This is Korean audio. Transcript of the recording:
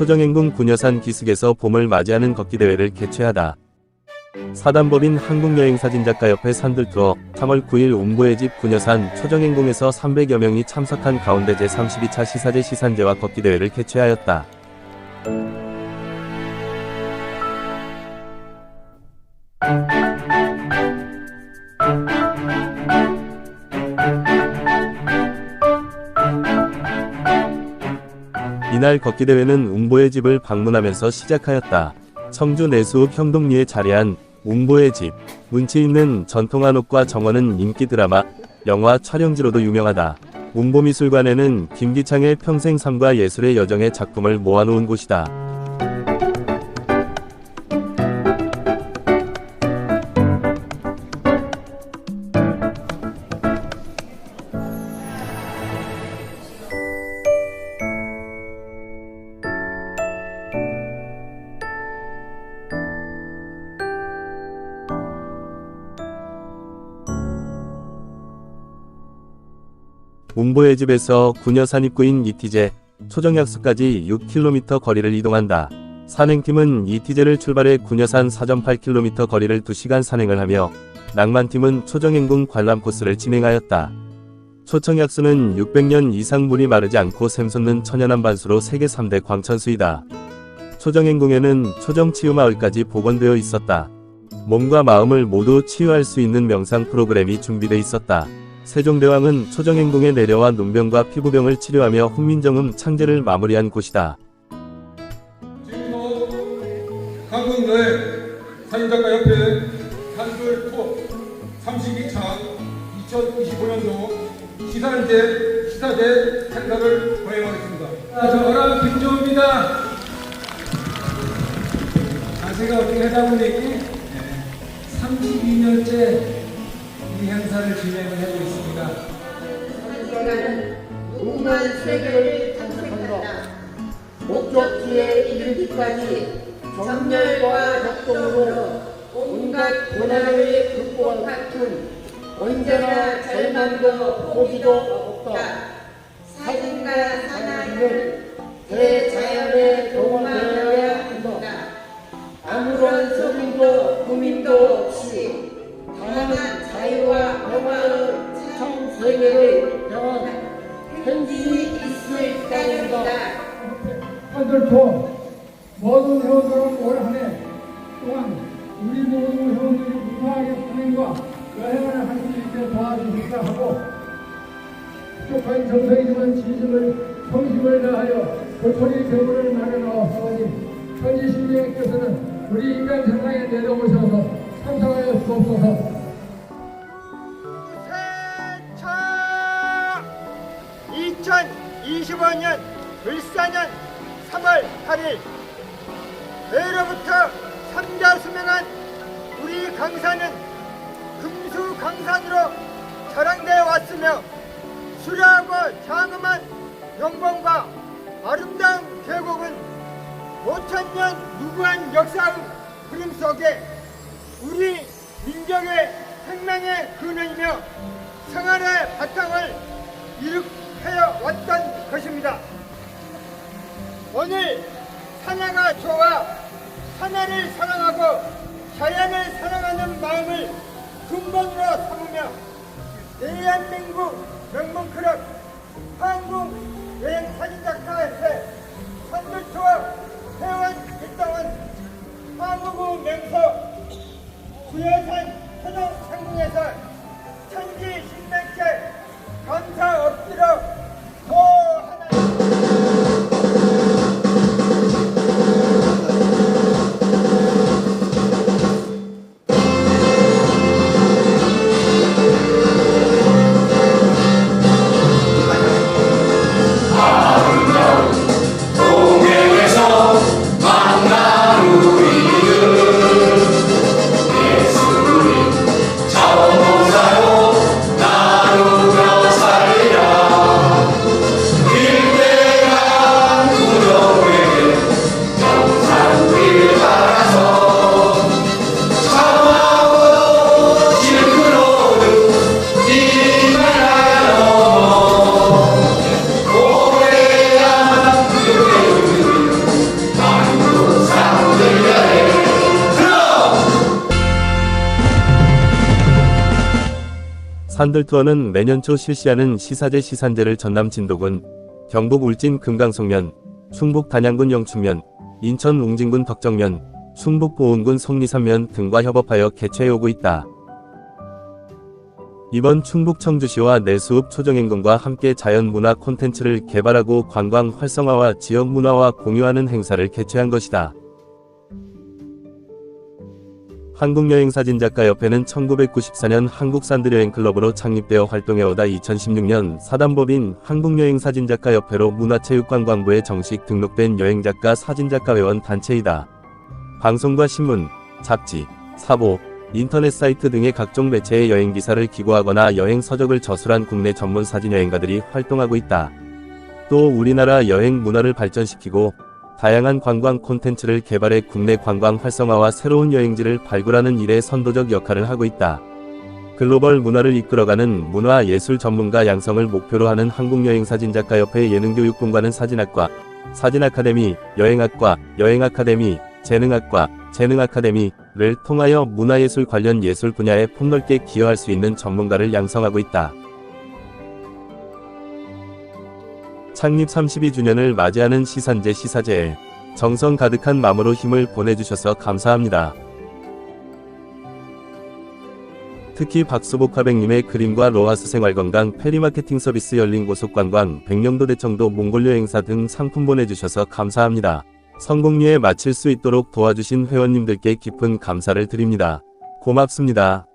초정행궁 구녀산 기슭에서 봄을 맞이하는 걷기 대회를 개최하다. 사단법인 한국여행사진작가협회 산들투어 3월 9일 웅보의 집 구녀산 초정행궁에서 300여 명이 참석한 가운데 제32차 시사제 시산제와 걷기 대회를 개최하였다. 이날 걷기 대회는 웅보의 집을 방문하면서 시작하였다. 청주 내수읍 형동리에 자리한 웅보의 집. 운치 있는 전통 한옥과 정원은 인기 드라마, 영화 촬영지로도 유명하다. 웅보미술관에는 김기창의 평생 삶과 예술의 여정의 작품을 모아놓은 곳이다. 웅보의 집에서 구녀 산 입구인 이티제, 초정약수까지 6km 거리를 이동한다. 산행팀은 이티제를 출발해 구녀산 4.8km 거리를 2시간 산행을 하며 낭만팀은 초정행궁 관람 코스를 진행하였다. 초청약수는 600년 이상 물이 마르지 않고 샘솟는 천연한 반수로 세계 3대 광천수이다. 초정행궁에는 초정치유마을까지 복원되어 있었다. 몸과 마음을 모두 치유할 수 있는 명상 프로그램이 준비되어 있었다. 세종대왕은 초정행궁에 내려와 눈병과 피부병을 치료하며 훈민정음 창제를 마무리한 곳이다. 지금도 한국여행 사진작가 협회 산술 투어 32차 2025년도 시산제 시사제 행사를 거행하겠습니다. 아, 저랑 김조입니다. 자세가 어떻게 하다 보니 32년째 이 행사를 진행을 하고 있습니다. 시간은 무궁한 세계를 탐색한다. 목적지에 이르기까지 정열과 협동으로 온갖 고난을 극복한 언제나 절망도 포기도 없다. 사진과 사나이는 대자연에 동화되어야 한다. 아무런 소민도 고민도 없이 다양한 자유와 평화의 참 세계를 경험한 행진이 있을 따름이다. 한들 투어 모든 회원들은 올한 해 동안 우리 모든 회원들이 무사하게 산행과 여행을 할 수 있게 도와주시기를 하고 부족한 정성이지만 진심을 성심을 다하여 도토리 대우를 마련하옵사오니 천지신명께서는 우리 인간 세상에 내려오셔서 참석하여 주옵소서 삼자 수명한 우리 강산은 금수 강산으로 자랑되어 왔으며 수려하고 장엄한 영광과 아름다운 계곡은 5천년 무구한 역사의 흐름 속에 우리 민족의 생명의 근원이며 생활의 바탕을 일으켜 왔던 것입니다. 오늘 산야가 좋아 산야를 사랑하고 자연을 사랑하는 마음을 근본으로 삼으며 대한민국 명문클럽 한국 여행 사진작가협회 선물투어 회원 일당은 한국의 명소 구여산 천연 상공에서 산들 투어는 매년 초 실시하는 시사제 시산제를 전남 진도군, 경북 울진 금강송면, 충북 단양군 영춘면, 인천 웅진군 덕정면, 충북 보은군 속리산면 등과 협업하여 개최해오고 있다. 이번 충북 청주시와 내수읍 초정행군과 함께 자연문화 콘텐츠를 개발하고 관광 활성화와 지역 문화와 공유하는 행사를 개최한 것이다. 한국여행사진작가협회는 1994년 한국산드여행클럽으로 창립되어 활동해오다 2016년 사단법인 한국여행사진작가협회로 문화체육관광부에 정식 등록된 여행작가 사진작가 회원 단체이다. 방송과 신문, 잡지, 사보, 인터넷 사이트 등의 각종 매체의 여행 기사를 기고하거나 여행 서적을 저술한 국내 전문 사진 여행가들이 활동하고 있다. 또 우리나라 여행 문화를 발전시키고 다양한 관광 콘텐츠를 개발해 국내 관광 활성화와 새로운 여행지를 발굴하는 일에 선도적 역할을 하고 있다. 글로벌 문화를 이끌어가는 문화 예술 전문가 양성을 목표로 하는 한국여행사진작가협회 예능교육공과는 사진학과, 사진아카데미, 여행학과, 여행아카데미, 재능학과, 재능아카데미를 통하여 문화예술 관련 예술 분야에 폭넓게 기여할 수 있는 전문가를 양성하고 있다. 창립 32주년을 맞이하는 시산제 시사제에 정성 가득한 마음으로 힘을 보내주셔서 감사합니다. 특히 박수복화백님의 그림과 로하스 생활건강 페리마케팅 서비스 열린 고속관광 백령도 대청도 몽골 여행사 등 상품 보내주셔서 감사합니다. 성공리에 마칠 수 있도록 도와주신 회원님들께 깊은 감사를 드립니다. 고맙습니다.